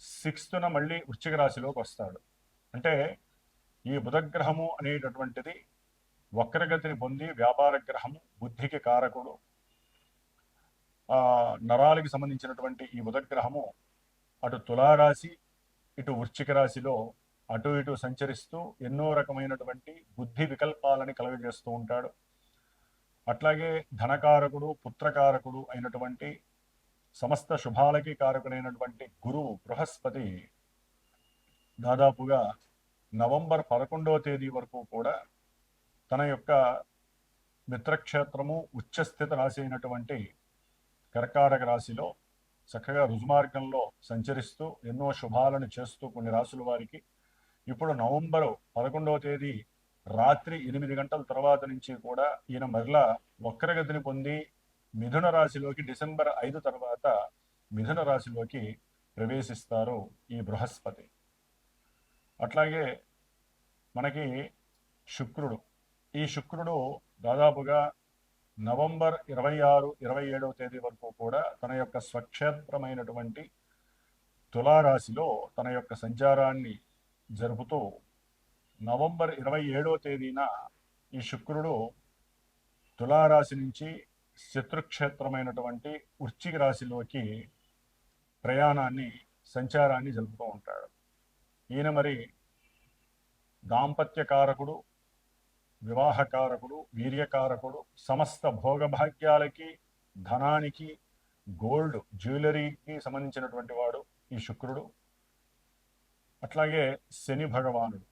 సిక్స్త్న మళ్ళీ వృశ్చిక రాశిలోకి వస్తాడు. అంటే ఈ బుధగ్రహము అనేటటువంటిది వక్రగతిని పొంది వ్యాపార గ్రహము బుద్ధికి కారకుడు ఆ నరాలకి సంబంధించినటువంటి ఈ బుధగ్రహము అటు తులారాశి ఇటు వృశ్చిక రాశిలో అటు ఇటు సంచరిస్తూ ఎన్నో రకమైనటువంటి బుద్ధి వికల్పాలని కలుగజేస్తూ ఉంటాడు. అట్లాగే ధనకారకుడు పుత్రకారకుడు అయినటువంటి సమస్త శుభాలకి కారకుడైనటువంటి గురువు బృహస్పతి దాదాపుగా నవంబర్ పదకొండవ తేదీ వరకు కూడా తన యొక్క మిత్రక్షేత్రము ఉచ్చస్థిత రాశి అయినటువంటి కర్కాటక రాశిలో చక్కగా రుజుమార్గంలో సంచరిస్తూ ఎన్నో శుభాలను చేస్తూ కొన్ని రాసుల వారికి ఇప్పుడు నవంబరు పదకొండవ తేదీ రాత్రి ఎనిమిది గంటల తర్వాత నుంచి కూడా ఈయన మరలా వక్రగతిని పొంది మిథున రాశిలోకి డిసెంబర్ ఐదు తర్వాత మిథున రాశిలోకి ప్రవేశిస్తారు ఈ బృహస్పతి. అట్లాగే మనకి శుక్రుడు. ఈ శుక్రుడు దాదాపుగా నవంబర్ ఇరవై ఆరు ఇరవై ఏడవ తేదీ వరకు కూడా తన యొక్క స్వక్షేత్రమైనటువంటి తులారాశిలో తన యొక్క సంచారాన్ని జరుపుతూ నవంబర్ ఇరవై ఏడవ తేదీన ఈ శుక్రుడు తులారాశి నుంచి శత్రుక్షేత్రమైనటువంటి వృశ్చిక రాశిలోకి ప్రయాణాన్ని సంచారాన్ని జరుపుతూ ఉంటాడు. ఈయన మరి దాంపత్యకారకుడు వివాహకారకుడు వీర్యకారకుడు సమస్త భోగభాగ్యాలకి ధనానికి గోల్డ్ జ్యువెలరీకి సంబంధించినటువంటి వాడు ఈ శుక్రుడు. అట్లాగే శని భగవానుడు.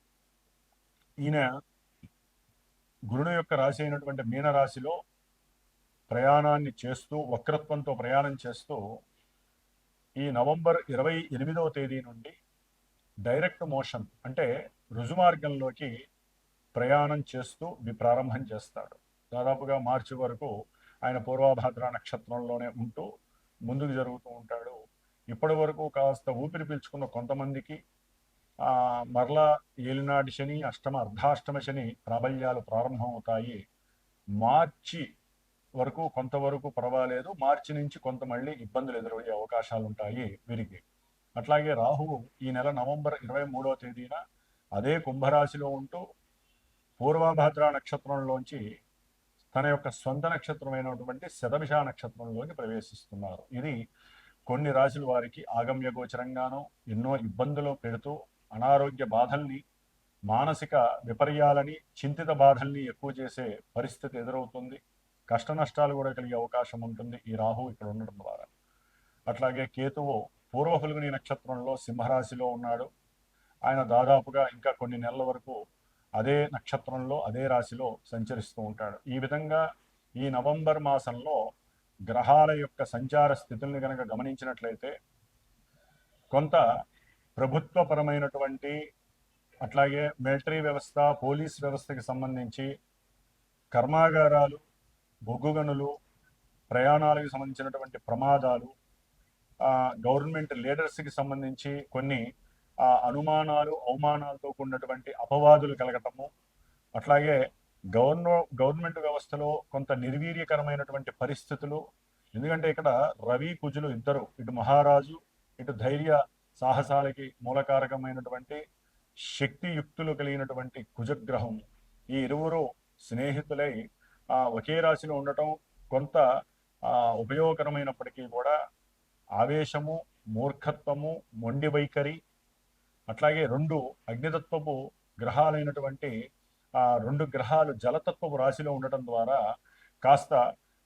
ఈయన గురుడు యొక్క రాశి అయినటువంటి మీనరాశిలో ప్రయాణాన్ని చేస్తూ వక్రత్వంతో ప్రయాణం చేస్తూ ఈ నవంబర్ ఇరవై ఎనిమిదవ తేదీ నుండి డైరెక్ట్ మోషన్ అంటే రుజుమార్గంలోకి ప్రయాణం చేస్తూ ప్రారంభం చేస్తాడు. దాదాపుగా మార్చి వరకు ఆయన పూర్వభాద్ర నక్షత్రంలోనే ఉంటూ ముందుకు జరుగుతూ ఉంటాడు. ఇప్పటి వరకు కాస్త ఊపిరి పీల్చుకున్న కొంతమందికి మరలా ఏలినాటి శని అష్టమ అర్ధాష్టమ శని ప్రాబల్యాలు ప్రారంభమవుతాయి. మార్చి వరకు కొంతవరకు పర్వాలేదు. మార్చి నుంచి కొంత మళ్ళీ ఇబ్బందులు ఎదురయ్యే అవకాశాలు ఉంటాయి వీరికి. అట్లాగే రాహువు ఈ నెల నవంబర్ ఇరవై మూడవ తేదీన అదే కుంభరాశిలో ఉంటూ పూర్వభద్ర నక్షత్రంలోంచి తన యొక్క సొంత నక్షత్రమైనటువంటి శతభిష నక్షత్రంలోకి ప్రవేశిస్తున్నారు. ఇది కొన్ని రాశుల వారికి ఆగమ్య గోచరంగానూ ఎన్నో ఇబ్బందులు పెడుతూ అనారోగ్య బాధల్ని మానసిక విపర్యాలని చింతిత బాధల్ని ఎక్కువ చేసే పరిస్థితి ఎదురవుతుంది. కష్ట నష్టాలు కూడా కలిగే అవకాశం ఉంటుంది. ఈ రాహు ఇక్కడ ఉండడం ద్వారా. అట్లాగే కేతువు పూర్వఫుల్గుని నక్షత్రంలో సింహరాశిలో ఉన్నాడు. ఆయన దాదాపుగా ఇంకా కొన్ని నెలల వరకు అదే నక్షత్రంలో అదే రాశిలో సంచరిస్తూ ఉంటాడు. ఈ విధంగా ఈ నవంబర్ మాసంలో గ్రహాల యొక్క సంచార స్థితుల్ని కనుక గమనించినట్లయితే కొంత ప్రభుత్వపరమైనటువంటి అట్లాగే మిలిటరీ వ్యవస్థ పోలీస్ వ్యవస్థకి సంబంధించి కర్మాగారాలు బొగ్గు గనులు ప్రయాణాలకు సంబంధించినటువంటి ప్రమాదాలు గవర్నమెంట్ లీడర్స్కి సంబంధించి కొన్ని అనుమానాలు అవమానాలతో కూడినటువంటి అపవాదులు కలగటము అట్లాగే గవర్న గవర్నమెంట్ వ్యవస్థలో కొంత నిర్వీర్యకరమైనటువంటి పరిస్థితులు ఎందుకంటే ఇక్కడ రవి కుజులు ఇద్దరు ఇటు మహారాజు ఇటు ధైర్య సాహసాలకి మూలకారకమైనటువంటి శక్తియుక్తులు కలిగినటువంటి కుజగ్రహం. ఈ ఇరువురు స్నేహితులై ఒకే రాశిలో ఉండటం కొంత ఆ, ఉపయోగకరమైనప్పటికీ కూడా ఆవేశము మూర్ఖత్వము మొండి వైఖరి అట్లాగే రెండు అగ్నితత్వపు గ్రహాలైనటువంటి ఆ రెండు గ్రహాలు జలతత్వపు రాశిలో ఉండటం ద్వారా కాస్త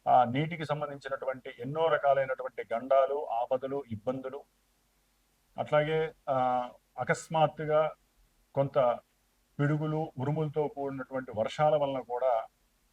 ఆ నీటికి సంబంధించినటువంటి ఎన్నో రకాలైనటువంటి గండాలు ఆపదలు ఇబ్బందులు అట్లాగే ఆ అకస్మాత్తుగా కొంత పిడుగులు ఉరుములతో కూడినటువంటి వర్షాల వలన కూడా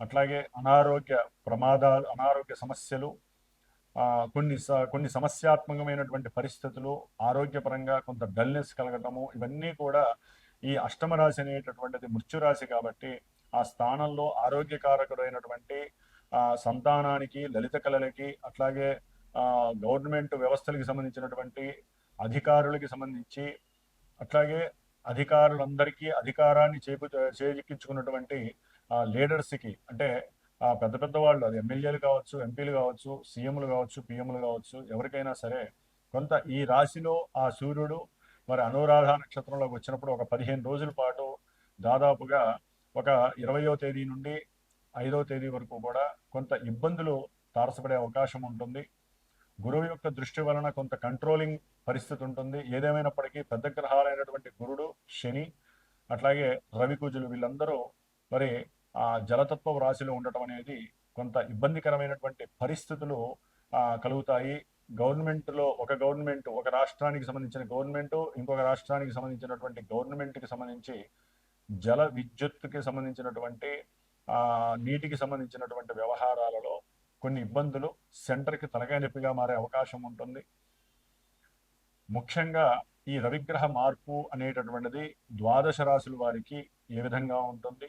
అట్లాగే అనారోగ్య ప్రమాదాలు అనారోగ్య సమస్యలు కొన్ని స- కొన్ని సమస్యాత్మకమైనటువంటి పరిస్థితులు ఆరోగ్యపరంగా కొంత డల్నెస్ కలగటము ఇవన్నీ కూడా ఈ అష్టమ రాశి అనేటటువంటిది మృత్యురాశి కాబట్టి ఆ స్థానంలో ఆరోగ్యకారకుడైనటువంటి సంతానానికి లలిత కళలకి అట్లాగే గవర్నమెంట్ వ్యవస్థలకి సంబంధించినటువంటి అధికారులకి సంబంధించి అట్లాగే అధికారులందరికీ అధికారాన్ని చేపు చేజిక్కించుకున్నటువంటి లీడర్స్కి అంటే పెద్ద పెద్ద వాళ్ళు అది ఎమ్మెల్యేలు కావచ్చు ఎంపీలు కావచ్చు సీఎంలు కావచ్చు పిఎంలు కావచ్చు ఎవరికైనా సరే కొంత ఈ రాశిలో ఆ సూర్యుడు మరి అనురాధ నక్షత్రంలోకి వచ్చినప్పుడు ఒక పదిహేను రోజుల పాటు దాదాపుగా ఒక ఇరవయో తేదీ నుండి ఐదో తేదీ వరకు కూడా కొంత ఇబ్బందులు తారసపడే అవకాశం ఉంటుంది. గురువు యొక్క దృష్టి వలన కొంత కంట్రోలింగ్ పరిస్థితి ఉంటుంది. ఏదేమైనప్పటికీ పెద్ద గ్రహాలైనటువంటి గురుడు శని అట్లాగే రవికుజులు వీళ్ళందరూ మరి ఆ జలతత్వ రాశిలో ఉండటం అనేది కొంత ఇబ్బందికరమైనటువంటి పరిస్థితులు కలుగుతాయి. గవర్నమెంట్లో ఒక గవర్నమెంట్ ఒక రాష్ట్రానికి సంబంధించిన గవర్నమెంట్ ఇంకొక రాష్ట్రానికి సంబంధించినటువంటి గవర్నమెంట్కి సంబంధించి జల విద్యుత్కి సంబంధించినటువంటి ఆ, నీటికి సంబంధించినటువంటి వ్యవహారాలలో కొన్ని ఇబ్బందులు సెంటర్కి తలకాయ నొప్పిగా మారే అవకాశం ఉంటుంది. ముఖ్యంగా ఈ రవిగ్రహ మార్పు అనేటటువంటిది ద్వాదశ రాశుల వారికి ఏ విధంగా ఉంటుంది?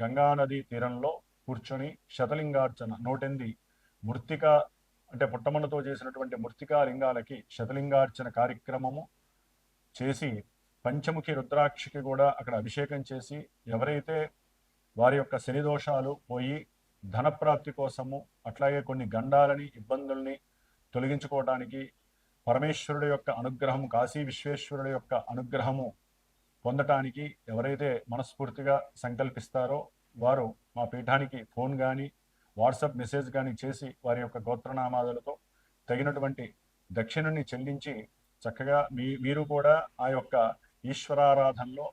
గంగానది తీరంలో కూర్చొని శతలింగార్చన నోటెంది మృత్తిక అంటే పుట్టమన్నతో చేసినటువంటి మృతికా లింగాలకి శతలింగార్చన కార్యక్రమము చేసి పంచముఖి రుద్రాక్షకి కూడా అక్కడ అభిషేకం చేసి ఎవరైతే వారి యొక్క శని దోషాలు పోయి ధనప్రాప్తి కోసము అట్లాగే కొన్ని గండాలని ఇబ్బందుల్ని తొలగించుకోవడానికి పరమేశ్వరుడు యొక్క అనుగ్రహం కాశీ విశ్వేశ్వరుడు యొక్క అనుగ్రహము పొందటానికి ఎవరైతే మనస్ఫూర్తిగా సంకల్పిస్తారో వారు మా పీఠానికి ఫోన్ కానీ వాట్సాప్ మెసేజ్ కానీ చేసి వారి యొక్క గోత్రనామాదులతో తగినటువంటి దక్షిణని చెల్లించి చక్కగా మీ మీరు కూడా ఆ యొక్క ఈశ్వరారాధనలో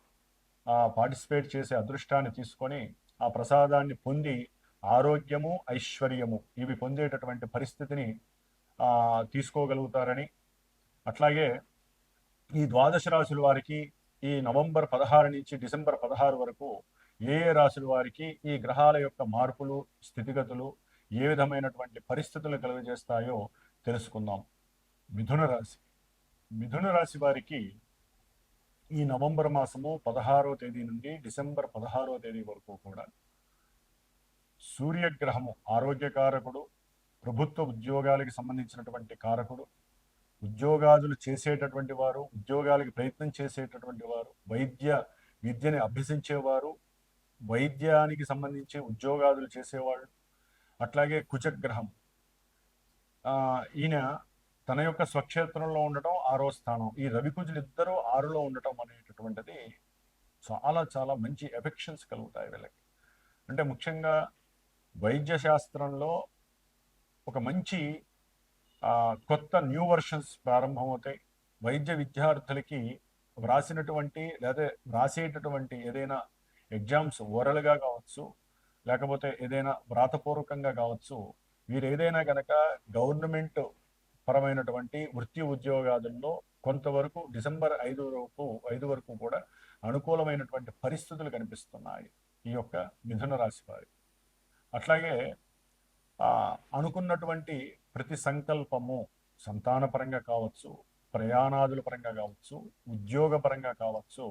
పార్టిసిపేట్ చేసే అదృష్టాన్ని తీసుకొని ఆ ప్రసాదాన్ని పొంది ఆరోగ్యము ఐశ్వర్యము ఇవి పొందేటటువంటి పరిస్థితిని తీసుకోగలుగుతారని. అట్లాగే ఈ ద్వాదశ రాశుల వారికి ఈ నవంబర్ పదహారు నుంచి డిసెంబర్ పదహారు వరకు ఏ ఏ రాశుల వారికి ఈ గ్రహాల యొక్క మార్పులు స్థితిగతులు ఏ విధమైనటువంటి పరిస్థితులు కలుగజేస్తాయో తెలుసుకుందాం. మిథున రాశి. మిథున రాశి వారికి ఈ నవంబర్ మాసము పదహారో తేదీ నుండి డిసెంబర్ పదహారో తేదీ వరకు కూడా సూర్యగ్రహము ఆరోగ్యకారకుడు ప్రభుత్వ ఉద్యోగాలకు సంబంధించినటువంటి కారకుడు ఉద్యోగాదులు చేసేటటువంటి వారు ఉద్యోగాలకు ప్రయత్నం చేసేటటువంటి వారు వైద్య విద్యని అభ్యసించేవారు వైద్యానికి సంబంధించి ఉద్యోగాదులు చేసేవాళ్ళు అట్లాగే కుచగ్రహం ఈయన తన యొక్క స్వక్షేత్రంలో ఉండటం ఆరో స్థానం. ఈ రవికుజులు ఇద్దరూ ఆరులో ఉండటం అనేటటువంటిది చాలా చాలా మంచి ఎఫెక్షన్స్ కలుగుతాయి వీళ్ళకి. అంటే ముఖ్యంగా వైద్య శాస్త్రంలో ఒక మంచి కొత్త న్యూ వర్షన్స్ ప్రారంభమవుతాయి. వైద్య విద్యార్థులకి వ్రాసినటువంటి లేదా వ్రాసేటటువంటి ఏదైనా ఎగ్జామ్స్ ఓరల్గా కావచ్చు లేకపోతే ఏదైనా వ్రాతపూర్వకంగా కావచ్చు వీరు ఏదైనా కనుక గవర్నమెంట్ పరమైనటువంటి వృత్తి ఉద్యోగాదుల్లో కొంతవరకు డిసెంబర్ ఐదు వరకు ఐదు వరకు కూడా అనుకూలమైనటువంటి పరిస్థితులు కనిపిస్తున్నాయి ఈ యొక్క మిథున రాశి వారి అట్లాగే అనుకున్నటువంటి ప్రతి సంకల్పము సంతానపరంగా కావచ్చు ప్రయాణాదుల పరంగా కావచ్చు ఉద్యోగ పరంగా కావచ్చు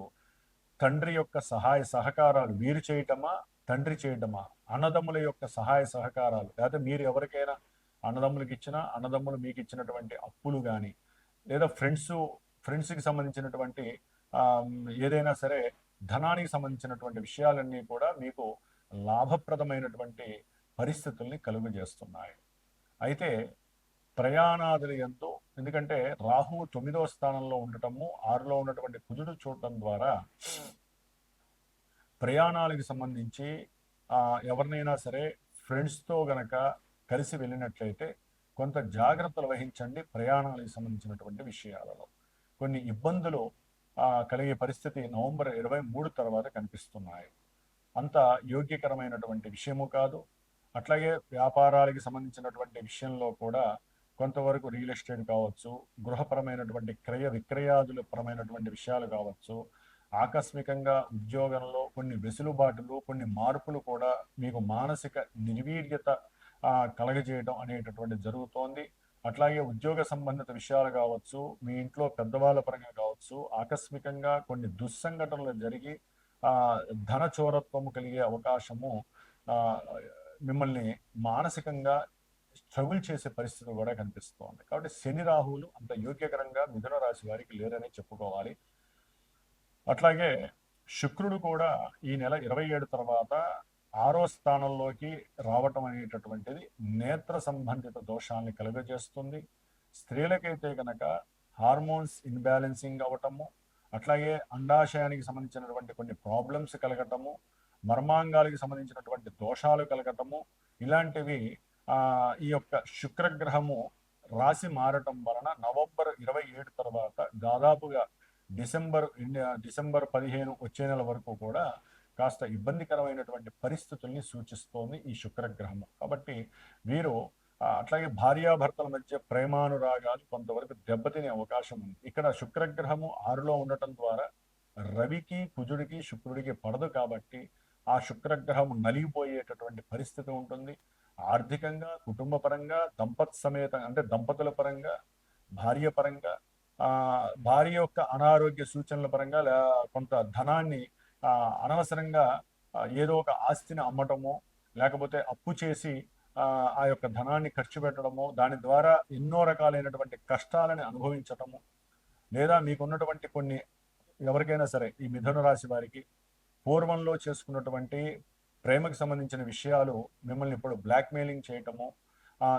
తండ్రి యొక్క సహాయ సహకారాలు వీరు చేయటమా తండ్రి చేయటమా? అన్నదమ్ముల యొక్క సహాయ సహకారాలు లేదా మీరు ఎవరికైనా అన్నదమ్ములకు ఇచ్చిన అన్నదమ్ములు మీకు ఇచ్చినటువంటి అప్పులు కానీ లేదా ఫ్రెండ్స్ ఫ్రెండ్స్కి సంబంధించినటువంటి ఏదైనా సరే ధనానికి సంబంధించినటువంటి విషయాలన్నీ కూడా మీకు లాభప్రదమైనటువంటి పరిస్థితుల్ని కలుగజేస్తున్నాయి. అయితే ప్రయాణాదులు ఎంతో. ఎందుకంటే రాహువు తొమ్మిదో స్థానంలో ఉండటము ఆరులో ఉన్నటువంటి కుజుడు చూడటం ద్వారా ప్రయాణాలకు సంబంధించి ఎవరినైనా సరే ఫ్రెండ్స్తో గనక కలిసి వెళ్ళినట్లయితే కొంత జాగ్రత్తలు వహించండి ప్రయాణాలకు సంబంధించినటువంటి విషయాలలో. కొన్ని ఇబ్బందులు కలిగే పరిస్థితి నవంబర్ ఇరవై మూడు తర్వాత కనిపిస్తున్నాయి. అంత యోగ్యకరమైనటువంటి విషయము కాదు. అట్లాగే వ్యాపారాలకు సంబంధించినటువంటి విషయంలో కూడా కొంతవరకు రియల్ ఎస్టేట్ కావచ్చు గృహపరమైనటువంటి క్రయ విక్రయాదుల పరమైనటువంటి విషయాలు కావచ్చు ఆకస్మికంగా ఉద్యోగంలో కొన్ని వెసులుబాటులు కొన్ని మార్పులు కూడా మీకు మానసిక నిర్వీర్యత కలగజేయడం అనేటటువంటి జరుగుతోంది. అట్లాగే ఉద్యోగ సంబంధిత విషయాలు కావచ్చు మీ ఇంట్లో పెద్దవాళ్ళ పరంగా కావచ్చు ఆకస్మికంగా కొన్ని దుస్సంఘటనలు జరిగి ఆ, ధన చోరత్వము కలిగే అవకాశము మిమ్మల్ని మానసికంగా స్ట్రగుల్ చేసే పరిస్థితి కూడా కనిపిస్తోంది. కాబట్టి శని రాహువులు అంత యోగ్యకరంగా మిథున రాశి వారికి లేరని చెప్పుకోవాలి. అట్లాగే శుక్రుడు కూడా ఈ నెల ఇరవై ఏడు తర్వాత ఆరో స్థానంలోకి రావటం అనేటటువంటిది నేత్ర సంబంధిత దోషాన్ని కలుగజేస్తుంది. స్త్రీలకైతే కనుక హార్మోన్స్ ఇన్బ్యాలెన్సింగ్ అవ్వటము అట్లాగే అండాశయానికి సంబంధించినటువంటి కొన్ని ప్రాబ్లమ్స్ కలగటము మర్మాంగాలకు సంబంధించినటువంటి దోషాలు కలగటము ఇలాంటివి ఈ యొక్క శుక్రగ్రహము రాశి మారటం వలన నవంబర్ ఇరవై ఏడు తర్వాత దాదాపుగా డిసెంబర్ డిసెంబర్ పదిహేను వచ్చే నెల వరకు కూడా కాస్త ఇబ్బందికరమైనటువంటి పరిస్థితుల్ని సూచిస్తోంది ఈ శుక్రగ్రహము. కాబట్టి వీరు అట్లాగే భార్యాభర్తల మధ్య ప్రేమానురాగాలు కొంతవరకు దెబ్బతినే అవకాశం ఉంది. ఇక్కడ శుక్రగ్రహము ఆరులో ఉండటం ద్వారా రవికి కుజుడికి శుక్రుడికి పడదు కాబట్టి ఆ శుక్రగ్రహం నలిగిపోయేటటువంటి పరిస్థితి ఉంటుంది. ఆర్థికంగా కుటుంబ పరంగా దంపత్ సమేత అంటే దంపతుల పరంగా భార్య పరంగా భార్య యొక్క అనారోగ్య సూచనల పరంగా కొంత ధనాన్ని అనవసరంగా ఏదో ఒక ఆస్తిని అమ్మటము లేకపోతే అప్పు చేసి ఆ, ఆ యొక్క ధనాన్ని ఖర్చు పెట్టడము దాని ద్వారా ఎన్నో రకాలైనటువంటి కష్టాలని అనుభవించటము లేదా మీకున్నటువంటి కొన్ని ఎవరికైనా సరే ఈ మిథున రాశి వారికి పూర్వంలో చేసుకున్నటువంటి ప్రేమకు సంబంధించిన విషయాలు మిమ్మల్ని ఇప్పుడు బ్లాక్మెయిలింగ్ చేయటము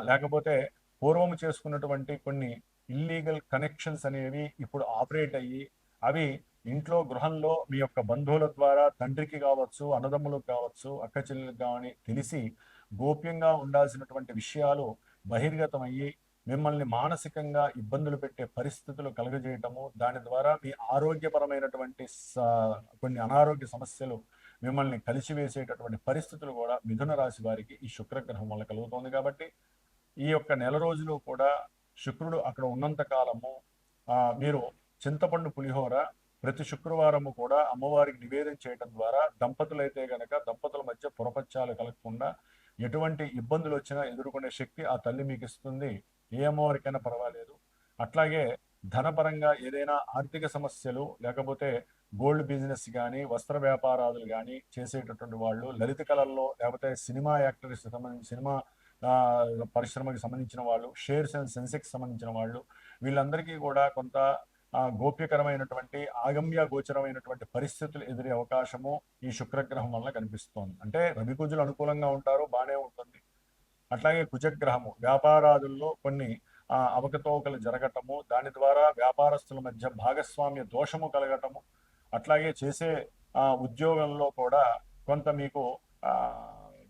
లేకపోతే పూర్వం చేసుకున్నటువంటి కొన్ని ఇల్లీగల్ కనెక్షన్స్ అనేవి ఇప్పుడు ఆపరేట్ అయ్యి అవి ఇంట్లో గృహంలో మీ యొక్క బంధువుల ద్వారా తండ్రికి కావచ్చు అన్నదమ్ములకు కావచ్చు అక్క చెల్లెలకు కానీ తెలిసి గోప్యంగా ఉండాల్సినటువంటి విషయాలు బహిర్గతమయ్యి మిమ్మల్ని మానసికంగా ఇబ్బందులు పెట్టే పరిస్థితులు కలుగజేయటము దాని ద్వారా మీ ఆరోగ్యపరమైనటువంటి కొన్ని అనారోగ్య సమస్యలు మిమ్మల్ని కలిసివేసేటటువంటి పరిస్థితులు కూడా మిథున రాశి వారికి ఈ శుక్రగ్రహం వల్ల కలుగుతోంది కాబట్టి ఈ యొక్క నెల రోజులు కూడా శుక్రుడు అక్కడ ఉన్నంత కాలము మీరు చింతపండు పులిహోర ప్రతి శుక్రవారము కూడా అమ్మవారికి నివేదన చేయడం ద్వారా దంపతులైతే గనక దంపతుల మధ్య పురపత్యాలు కలగకుండా ఎటువంటి ఇబ్బందులు వచ్చినా ఎదుర్కొనే శక్తి ఆ తల్లి మీకు ఇస్తుంది ఏ అమ్మవారికైనా పర్వాలేదు. అట్లాగే ధనపరంగా ఏదైనా ఆర్థిక సమస్యలు లేకపోతే గోల్డ్ బిజినెస్ కానీ వస్త్ర వ్యాపారాలు కానీ చేసేటటువంటి వాళ్ళు లలిత కళల్లో లేకపోతే సినిమా యాక్టర్స్ సంబంధించి సినిమా పరిశ్రమకి సంబంధించిన వాళ్ళు షేర్స్ అండ్ సెన్సెక్స్ సంబంధించిన వాళ్ళు వీళ్ళందరికీ కూడా కొంత గోప్యకరమైనటువంటి ఆగమ్య గోచరమైనటువంటి పరిస్థితులు ఎదురే అవకాశము ఈ శుక్రగ్రహం వల్ల కనిపిస్తోంది. అంటే రవికుజులు అనుకూలంగా ఉంటారు బాగానే ఉంటుంది. అట్లాగే కుజగ్రహము. వ్యాపారాదుల్లో కొన్ని అవకతవకలు జరగటము దాని ద్వారా వ్యాపారస్తుల మధ్య భాగస్వామ్య దోషము కలగటము అట్లాగే చేసే ఉద్యోగంలో కూడా కొంత మీకు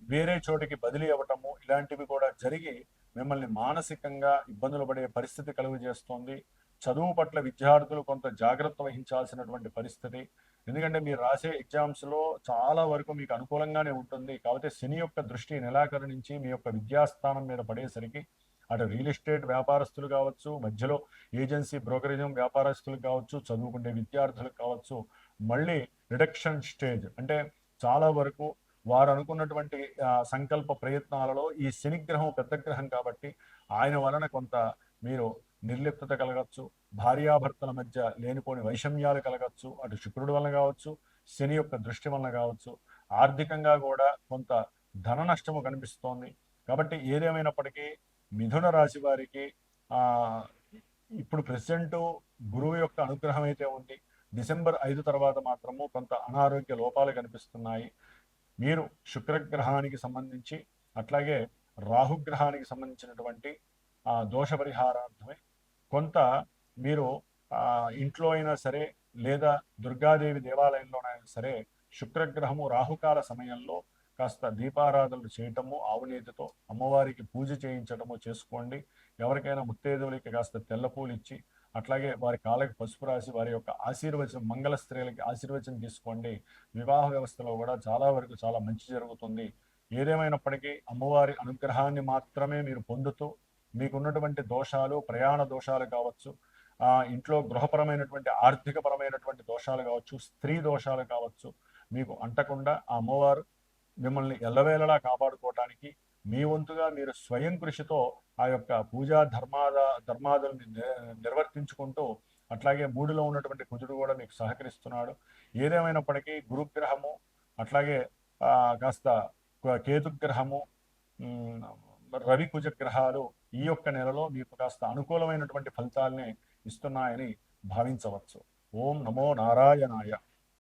వేరే చోటికి బదిలీ అవ్వటము ఇలాంటివి కూడా జరిగి మిమ్మల్ని మానసికంగా ఇబ్బందులు పడే పరిస్థితి కలుగు చేస్తోంది చదువు పట్ల విద్యార్థులు కొంత జాగ్రత్త వహించాల్సినటువంటి పరిస్థితి ఎందుకంటే మీరు రాసే ఎగ్జామ్స్లో చాలా వరకు మీకు అనుకూలంగానే ఉంటుంది. కాకపోతే శని యొక్క దృష్టి నిరాకరించి మీ యొక్క విద్యాస్థానం మీద పడేసరికి అటు రియల్ ఎస్టేట్ వ్యాపారస్తులు కావచ్చు మధ్యలో ఏజెన్సీ బ్రోకరేజం వ్యాపారస్తులు కావచ్చు చదువుకునే విద్యార్థులకు కావచ్చు మళ్ళీ రిడక్షన్ స్టేజ్ అంటే చాలా వరకు వారు అనుకున్నటువంటి సంకల్ప ప్రయత్నాలలో ఈ శనిగ్రహం పెద్ద గ్రహం కాబట్టి ఆయన వలన కొంత మీరు నిర్లిప్తత కలగచ్చు. భార్యాభర్తల మధ్య లేనిపోని వైషమ్యాలు కలగచ్చు అటు శుక్రుడి వలన కావచ్చు శని యొక్క దృష్టి వలన కావచ్చు. ఆర్థికంగా కూడా కొంత ధన నష్టము కనిపిస్తోంది. కాబట్టి ఏదేమైనప్పటికీ మిథున రాశి వారికి ఇప్పుడు ప్రెసెంట్ గురువు యొక్క అనుగ్రహం అయితే ఉంది. డిసెంబర్ ఐదు తర్వాత మాత్రము కొంత అనారోగ్య లోపాలు కనిపిస్తున్నాయి. మీరు శుక్రగ్రహానికి సంబంధించి అట్లాగే రాహుగ్రహానికి సంబంధించినటువంటి ఆ దోష పరిహారార్థమే కొంత మీరు ఇంట్లో అయినా సరే లేదా దుర్గాదేవి దేవాలయంలోనైనా సరే శుక్రగ్రహము రాహుకాల సమయంలో కాస్త దీపారాధనలు చేయటము ఆవునేతితో అమ్మవారికి పూజ చేయించటము చేసుకోండి. ఎవరికైనా ముత్తైదువులకి కాస్త తెల్ల పూలు ఇచ్చి అట్లాగే వారి కాళ్ళకి పసుపు రాసి వారి యొక్క ఆశీర్వచనం మంగళ స్త్రీలకి ఆశీర్వచనం తీసుకోండి. వివాహ వ్యవస్థలో కూడా చాలా వరకు చాలా మంచి జరుగుతుంది. ఏదేమైనప్పటికీ అమ్మవారి అనుగ్రహాన్ని మాత్రమే మీరు పొందుతూ మీకున్నటువంటి దోషాలు ప్రయాణ దోషాలు కావచ్చు ఇంట్లో గృహపరమైనటువంటి ఆర్థికపరమైనటువంటి దోషాలు కావచ్చు స్త్రీ దోషాలు కావచ్చు మీకు అంటకుండా ఆ అమ్మవారు మిమ్మల్ని ఎల్లవేళలా కాపాడుకోవటానికి మీ వంతుగా మీరు స్వయం కృషితో ఆ యొక్క పూజా ధర్మాద ధర్మాదుల్ని నిర్వర్తించుకుంటూ అట్లాగే మూడులో ఉన్నటువంటి కుజుడు కూడా మీకు సహకరిస్తున్నాడు. ఏదేమైనప్పటికీ గురుగ్రహము అట్లాగే కాస్త కేతుగ్రహము రవి కుజ గ్రహాలు ఈ యొక్క నెలలో మీకు కాస్త అనుకూలమైనటువంటి ఫలితాల్ని ఇస్తున్నాయని భావించవచ్చు. ఓం నమో నారాయణాయ.